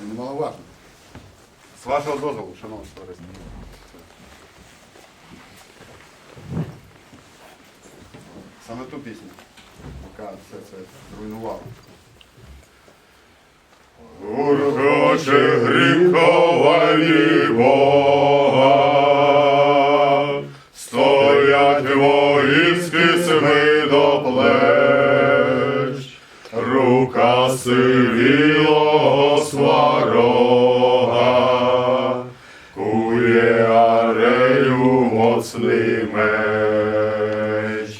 сьогодні немаловажно. З вашого дозволу, шановне товариство. Саме ту пісню, яка все це зруйнувала. Уроче гріховалі Бога, стоять воїнські сми до плеч, рука сивілого сварога, кує арею моцний меч.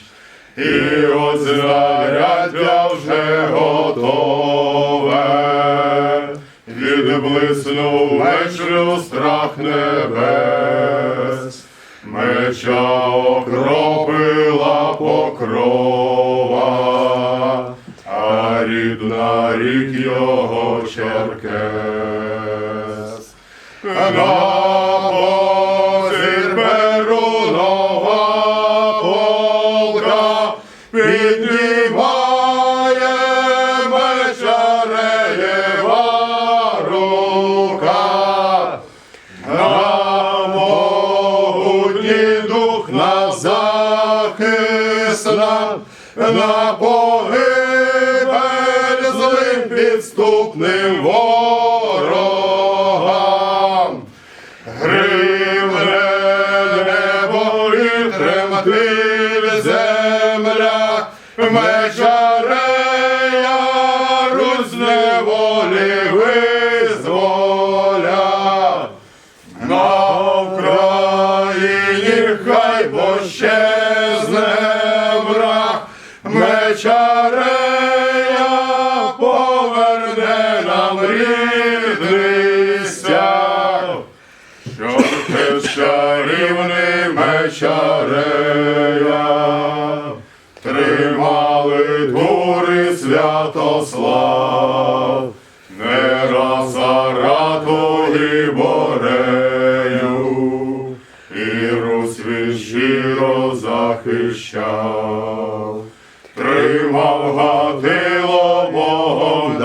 І от знаряддя вже готове, відблиснув меч страх небес, меча окропила покрова, на погибель злим підступним ворогам. Мечарея Русь неволі визволя. На Україні хай пощезне враг, мечарея поверне нам рідний стяг. Що ти чарівний мечарея, святослав, не раз Арату і Борею, і Русь він щиро захищав, тримав Гатило Богом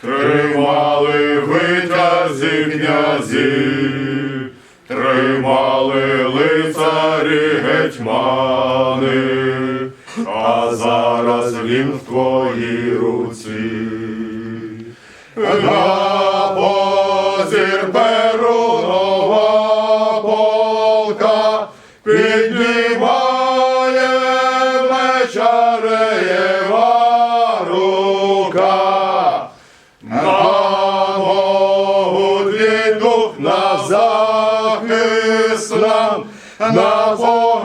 тримали витязі князі, тримали лицарі гетьмани, зараз він в твоїй руці. На позір перунова полка піднімає мечареєва рука. На могутній дух на захист нам, на погибель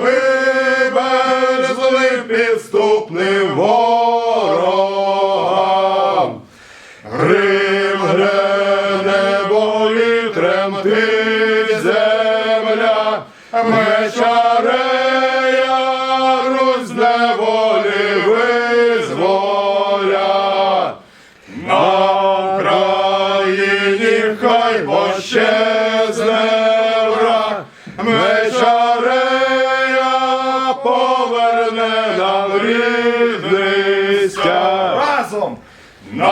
враг, мечарея поверне нам рідний стяг. Разом! На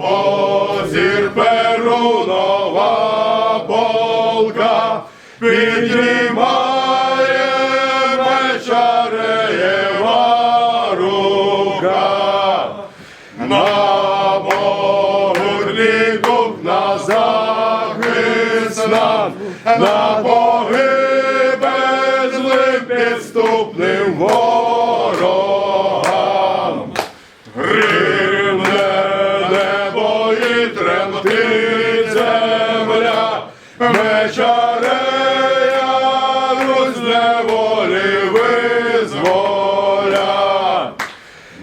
позір перунова полка піднімає мечареєва рука. На могутній дух на захист нам, на погибель мечарея неволі визволя.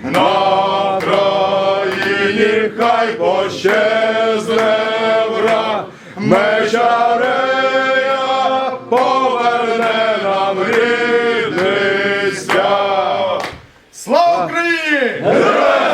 На країні хай пощезне враг, мечарея поверне нам рідний стяг. Слава Україні! Героям